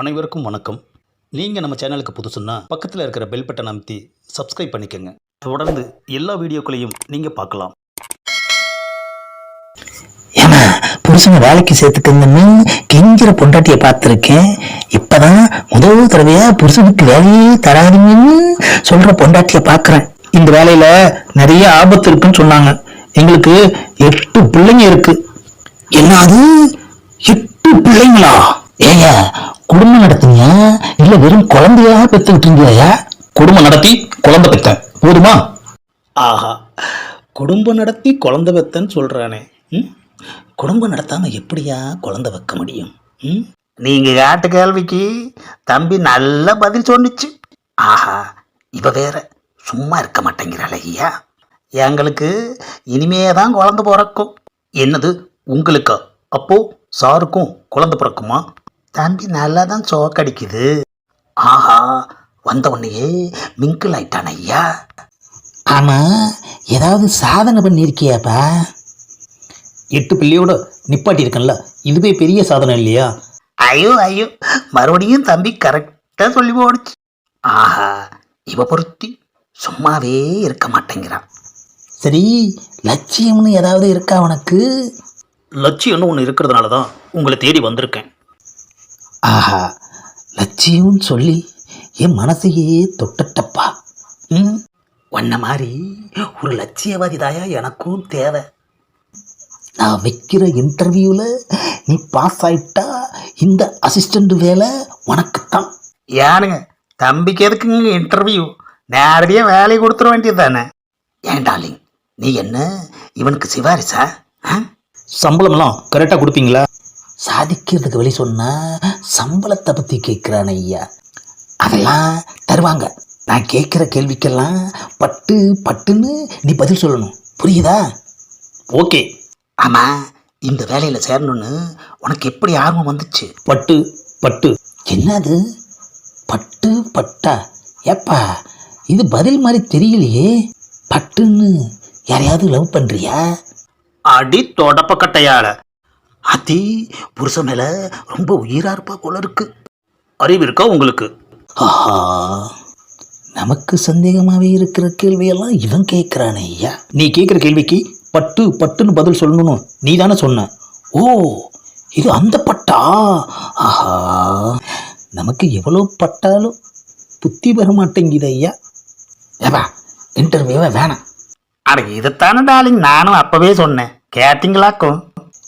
அனைவருக்கும் வணக்கம். நீங்கள் நம்ம சேனலுக்கு புதுசுன்னா பக்கத்தில் இருக்கிற பெல் பட்டன் அமைத்தி சப்ஸ்கிரைப் பண்ணிக்கோங்க. தொடர்ந்து எல்லா வீடியோக்களையும் நீங்கள் பார்க்கலாம். ஏன்னா புருஷனை வேலைக்கு சேர்த்துக்கங்கன்னு கெஞ்சிற பொண்டாட்டிய பார்த்துருக்கேன். இப்பதான் முதல் தடவையாக புருஷனுக்கு வேலையே தராதீங்கன்னு சொல்ற பொண்டாட்டிய பார்க்குறேன். இந்த வேலையில நிறைய ஆபத்து இருக்குன்னு சொன்னாங்க. எங்களுக்கு எட்டு பிள்ளைங்க இருக்கு. என்னது எட்டு பிள்ளைங்களா? இல்ல வெறும் குழந்தையா பெத்துக்கிட்டீங்களா குடும்பம் நடத்தி குழந்தை பெத்தேன் போதுமா? ஆஹா. குடும்பம் நடத்தி குழந்தை பெத்தேன்னு சொல்கிறானே ம்? குடும்பம் நடத்தாமல் எப்படியா குழந்தை வைக்க முடியும்? ம்? நீங்க கேட்ட கேள்விக்கு தம்பி நல்ல பதில் சொன்னிச்சு. ஆஹா இவ வேற சும்மா இருக்க மாட்டேங்கிறாள் ஐயா. எங்களுக்கு இனிமே தான் குழந்தை பிறக்கும். என்னது உங்களுக்கு? அப்போ சாருக்கும் குழந்தை பிறக்குமா? தம்பி நல்லா தான் சோக்கடிக்குது. ஆஹா வந்த உடனேயே மிங்கிள் ஆயிட்டான் ஐயா. ஆமா ஏதாவது சாதனை பண்ணியிருக்கியாப்பா? எட்டு பிள்ளையோட நிப்பாட்டி இருக்கேன்ல இதுவே பெரிய சாதனை இல்லையா? ஐயோ ஐயோ மறுபடியும் தம்பி கரெக்டாக சொல்லி போடுச்சு. ஆஹா இவ பொருத்தி சும்மாவே இருக்க மாட்டேங்கிறான். சரி லட்சியம்னு ஏதாவது இருக்கா உனக்கு? லட்சியம்னு ஒன்று இருக்கிறதுனால தான் உங்களை தேடி வந்திருக்கேன். ஆஹா லட்சியம்னு சொல்லி என் மனசையே தொட்டட்டப்பா. ம்? உன்ன மாதிரி ஒரு லட்சியவாதி தாயா எனக்கும் தேவை. நான் வைக்கிற இன்டர்வியூவில் நீ பாஸ் ஆயிட்டா இந்த அசிஸ்டண்ட் வேலை உனக்குத்தான். யாருங்க? தம்பிக்கு எதுக்குங்க இன்டர்வியூ நேரடியாக வேலையை கொடுத்துட வேண்டியது தானே ஏன் டார்லிங் நீ என்ன? இவனுக்கு சிவாரிசா ஆ? சம்பளம்லாம் கரெக்டாக கொடுப்பீங்களா? சாதிக்கிறதுக்கு வழி சொன்னா சம்பளத்தை பற்றி கேட்குறான் ஐயா. அதெல்லாம் தருவாங்க. நான் கேட்குற கேள்விக்கெல்லாம் பட்டு பட்டுன்னு நீ பதில் சொல்லணும். புரியுதா? ஓகே. ஆமாம் இந்த வேலையில் சேரணும்னு உனக்கு எப்படி ஆர்வம் வந்துச்சு? பட்டு பட்டு. என்னது? பட்டு பட்டா? ஏப்பா இது பதில் மாதிரி தெரியலையே. பட்டுன்னு யாரையாவது லவ் பண்ணுறியா அடி தொடப்பக்கட்டையால அத்தி புருஷன் மேலே ரொம்ப உயிரா இருப்பா போல இருக்கு. அறிவு இருக்கா உங்களுக்கு? ஆஹா நமக்கு சந்தேகமாகவே இருக்கிற கேள்வியெல்லாம் இவன் கேட்குறானே ஐயா. நீ கேட்குற கேள்விக்கு பட்டு பட்டுன்னு பதில் சொல்லணும் நீ தானே சொன்ன. ஓ இது அந்த பட்டா? ஆஹா நமக்கு எவ்வளோ பட்டாலும் புத்தி வர மாட்டேங்குது ஐயா. ஏப்பா இன்டர்வியூவை வேணாம். அட இதைத்தானே டாலிங் நானும் அப்பவே சொன்னேன். கேட்டிங்களாக்கும்?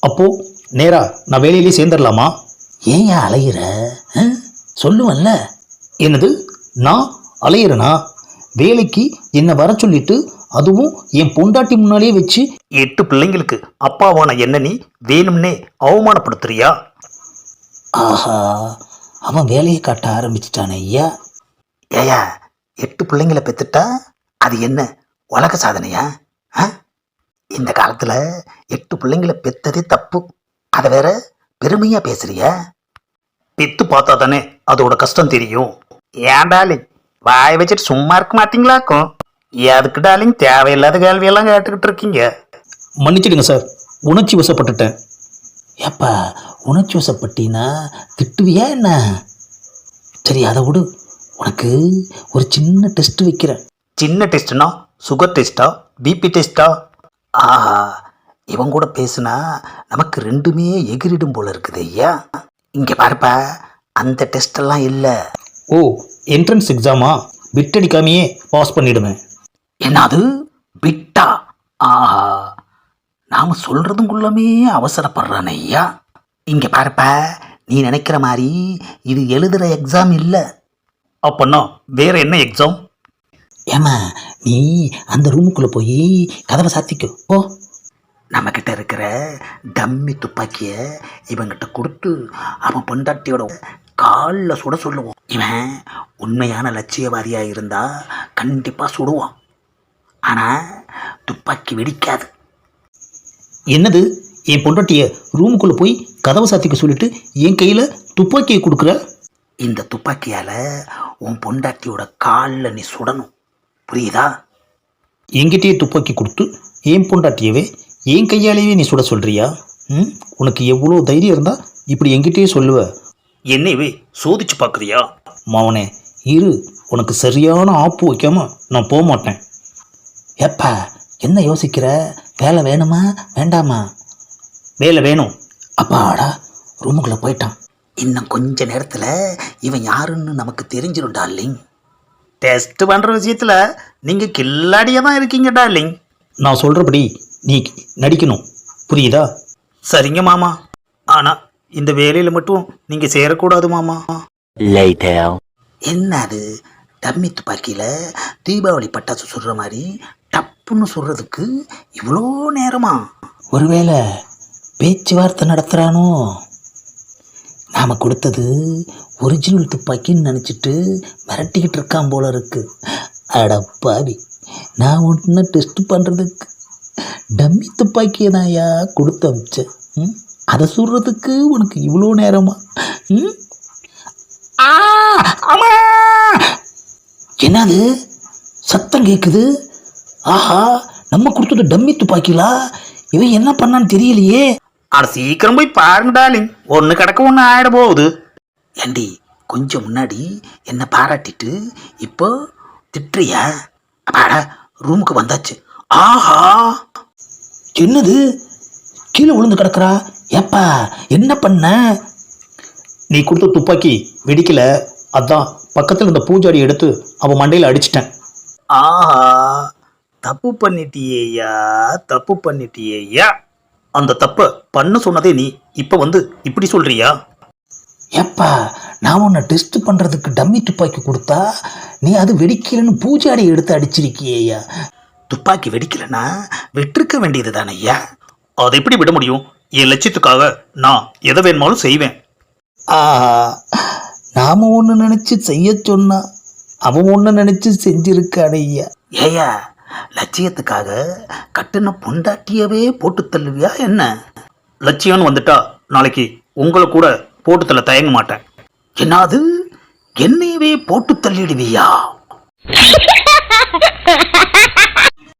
அப்போது நேரா நான் வேலையிலே சேர்ந்துடலாமா? ஏன் அலையிற? ஆ? சொல்லுவல்ல. என்னது? நான் அலையிறனா? வேலைக்கு என்னை வர சொல்லிட்டு அதுவும் என் பொண்டாட்டி முன்னாலேயே வச்சு எட்டு பிள்ளைங்களுக்கு அப்பாவான என்ன நீ வேணும்னே அவமானப்படுத்துறியா? ஆஹா அவன் வேலையை காட்ட ஆரம்பிச்சிட்டானே ஐயா. ஏயா எட்டு பிள்ளைங்களை பெத்துட்டா அது என்ன உலக சாதனையா? இந்த காலத்தில் எட்டு பிள்ளைங்களை பெத்ததே தப்பு. அதை வேற பெருமையாக பேசுறியா? பெத்து பார்த்தா தானே அதோட கஷ்டம் தெரியும். ஏன் டாலிங் வாய் வச்சுட்டு சும்மா இருக்க மாட்டீங்களாக்கும் எதுக்கு டாலிங் தேவையில்லாத கேள்வியெல்லாம் கேட்டுக்கிட்டு இருக்கீங்க. மன்னிச்சிடுங்க சார். உணர்ச்சி வசப்பட்டுட்டேன். ஏப்பா உணர்ச்சி வசப்பட்டினா? திட்டுவியா என்ன? சரி அதை விடு. உனக்கு ஒரு சின்ன டெஸ்ட் வைக்கிறேன். சின்ன டெஸ்ட்னா? சுகர் டெஸ்ட்டா? பிபி டெஸ்ட்டா? ஆஹா இவன் கூட பேசுனா நமக்கு ரெண்டுமே எகிரிடும் போல இருக்குது ஐயா. இங்கே பாருப்பா அந்த டெஸ்ட் எல்லாம் இல்லை. ஓ என்ட்ரன்ஸ் எக்ஸாமா விட்டடிக்காமையே பாஸ் பண்ணிடுவேன் என்னது? பிட்டா ஆஹா. நாம சொல்றதுக்குள்ளமே அவசரப்படுறானே ஐயா. இங்க பாருப்பா நீ நினைக்கிற மாதிரி இது எழுதுற எக்ஸாம் இல்லை. அப்போன்னா வேற என்ன எக்ஸாம் ஏமா நீ அந்த ரூமுக்குள்ள போய் கதவை சாத்திக்கோ. ஓ நம்ம கிட்ட இருக்கிற டம்மி துப்பாக்கியை இவங்கிட்ட கொடுத்து அவன் பொண்டாட்டியோட காலில் சுட சொல்லுவோம் இவன் உண்மையான லட்சியவாதியா இருந்தா கண்டிப்பா சுடுவான். ஆனா துப்பாக்கி வெடிக்காது. என்னது? என் பொண்டாட்டியை ரூமுக்குள்ளே போய் கதவை சாத்திக்க சொல்லிட்டு என் கையில் துப்பாக்கியை கொடுக்குற? இந்த துப்பாக்கியால உன் பொண்டாட்டியோட காலில் நீ சுடணும். புரியுதா? என்கிட்டயே துப்பாக்கி கொடுத்து என் பொண்டாட்டியவே என் கையாலேயே நீ சுட சொல்றியா? ம்? உனக்கு எவ்வளோ தைரியம் இருந்தால் இப்படி என்கிட்டயே சொல்லுவ. என்னையவே சோதிச்சு பார்க்குறியா? மவனே இரு. உனக்கு சரியான ஆப்பு வைக்காம நான் போக மாட்டேன் ஏப்பா என்ன யோசிக்கிற? வேலை வேணுமா? வேண்டாமா? வேலை வேணும். அப்பாடா ரூமுக்குள்ள போயிட்டான். இன்னும் கொஞ்ச நேரத்துல இவன் யாருன்னு நமக்கு தெரிஞ்சிடும் டார்லிங். டெஸ்ட் பண்ணுற விஷயத்தில் நீங்கள் கில்லாடியாக தான் இருக்கீங்க டார்லிங். நான் சொல்கிறபடி நீ நடிக்கணும். புரியுதா? சரிங்க மாமா. ஆனால் இந்த வேலையில் மட்டும் நீங்கள் சேரக்கூடாது மாமா. என்ன அது டம்மி துப்பாக்கியில தீபாவளி பட்டாசு சுடுற மாதிரி டப்புன்னு சுடுறதுக்கு இவ்வளோ நேரமா? ஒருவேளை பேச்சுவார்த்தை நடத்துகிறானோ நாம் கொடுத்தது ஒரிஜினல் துப்பாக்கின்னு நினச்சிட்டு மிரட்டிக்கிட்டு இருக்கான் போல இருக்கு. அட பாவி. நான் ஒன்று டெஸ்ட் பண்ணுறதுக்கு டம்மி துப்பாக்கியை தான் யா கொடுத்து அமிச்சேன். ம்? அதை சுடுறதுக்கு உனக்கு இவ்வளோ நேரமா? ம்? ஆ அம்மா! என்னது? சத்தம் கேட்குது ஆஹா நம்ம கொடுத்தது டம்மி துப்பாக்கிலா? இவன் என்ன பண்ணான்னு தெரியலையே. அட சீக்கிரம் போய் பாருங்க டார்லிங். ஒன்று கிடக்க ஒன்று ஆயிட போகுது. ஏண்டி கொஞ்சம் முன்னாடி என்னை பாராட்டிட்டு இப்போ திட்டுறியா? அப்பாடா ரூமுக்கு வந்தாச்சு. ஆஹா! என்னது? கீழே விழுந்து கிடக்குறா. ஏப்பா என்ன பண்ண? நீ கொடுத்த துப்பாக்கி வெடிக்கல. அதான் பக்கத்தில் இருந்த பூஜாடி எடுத்து அவன் மண்டையில் அடிச்சிட்டேன். ஆஹா! தப்பு பண்ணிட்டியேயா தப்பு பண்ணிட்டியேயா அந்த தப்பை பண்ண சொன்னதே நீ. இப்போ வந்து இப்படி சொல்றியா? ஏப்பா நான் உன்னை டெஸ்ட் பண்ணுறதுக்கு டம்மி துப்பாக்கி கொடுத்தா நீ அது வெடிக்கலைன்னு பூஜாடி எடுத்து அடிச்சிருக்கியேயா துப்பாக்கி வெடிக்கலைன்னா விட்டிருக்க வேண்டியது தானே ஐயா? அதை எப்படி விட முடியும்? என் லட்சியத்துக்காக நான் எதை வேணுமாலும் செய்வேன். ஆஹா நாம ஒன்று நினச்சி செய்ய சொன்னா அவன் ஒன்று நினச்சி செஞ்சிருக்கானே ஐயா. ஏயா லட்சியத்துக்காக கட்டின பொண்டாட்டியவே போட்டு தள்ளுவியா என்ன? லட்சியம்னு வந்துட்டா நாளைக்கு உங்களை கூட போட்டுத்தல தயங்க மாட்டேன். என்னது? என்னையவே போட்டு தள்ளிடுவியா?